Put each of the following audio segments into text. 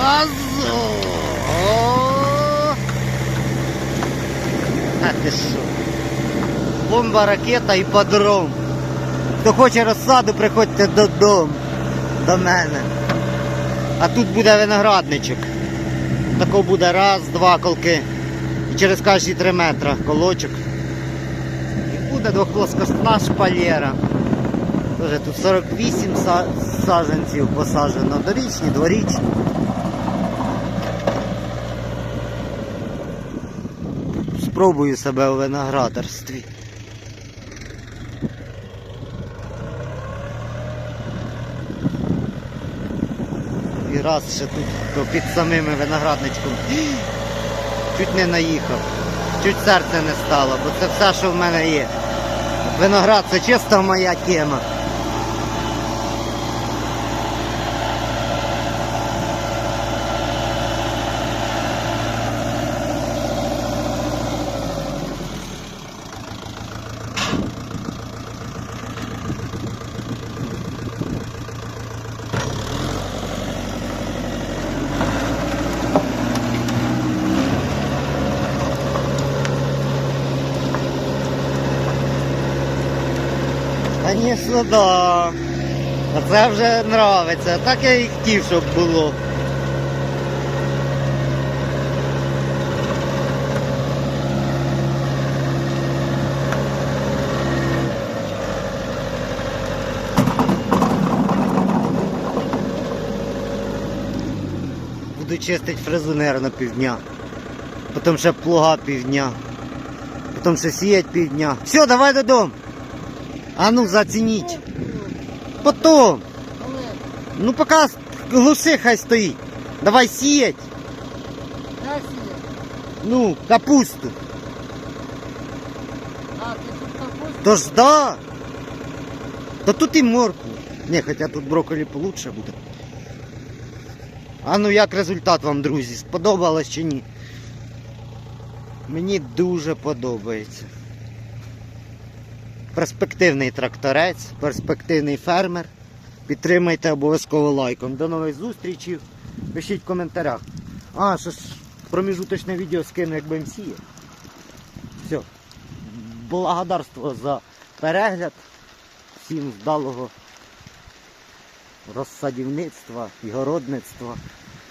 газу. Ти що? Бомба, ракета і подром. Хто хоче розсаду, приходьте додому. До мене. А тут буде виноградничок. Тако буде раз, два колки. І через кожні три метри колочок. І буде двохплоскостна шпалєра. Тут 48 са- саджанців посаджено. Дорічні, дворічні. Спробую себе у виноградарстві. І раз ще тут то під самими виноградничком. Чуть не наїхав. Чуть серце не стало, бо це все, що в мене є. Виноград це чисто моя тема. Звісно, да. А це вже нравиться. Так я і хотів, щоб було. Буду чистити фрезу, наверное, півдня. Потім ще плуга півдня. Потім ще сіять півдня. Все, давай додому. А ну зацініть. Потом. Ну поки глуши хай стоїть. Давай сіять. Ну, капусту. А, ти тут капусту? Тож да. Та тут і моркву. Не, хоча тут брокколі получше буде. А ну як результат вам, друзі? Сподобалось чи ні? Мені дуже подобається. Перспективний тракторець, перспективний фермер. Підтримайте обов'язково лайком. До нових зустрічей. Пишіть в коментарях. А, ще ж проміжуточне відео скину, як будемо сіяти. Все. Благодарство за перегляд. Всім вдалого розсадівництва і городництва.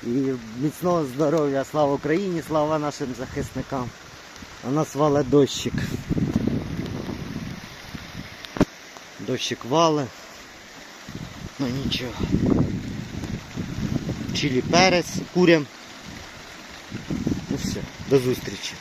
І міцного здоров'я. Слава Україні, слава нашим захисникам. А нас вале дощик. Дощик вали. Ну нічого. Чилі перець, курям. Ну все, до зустрічі.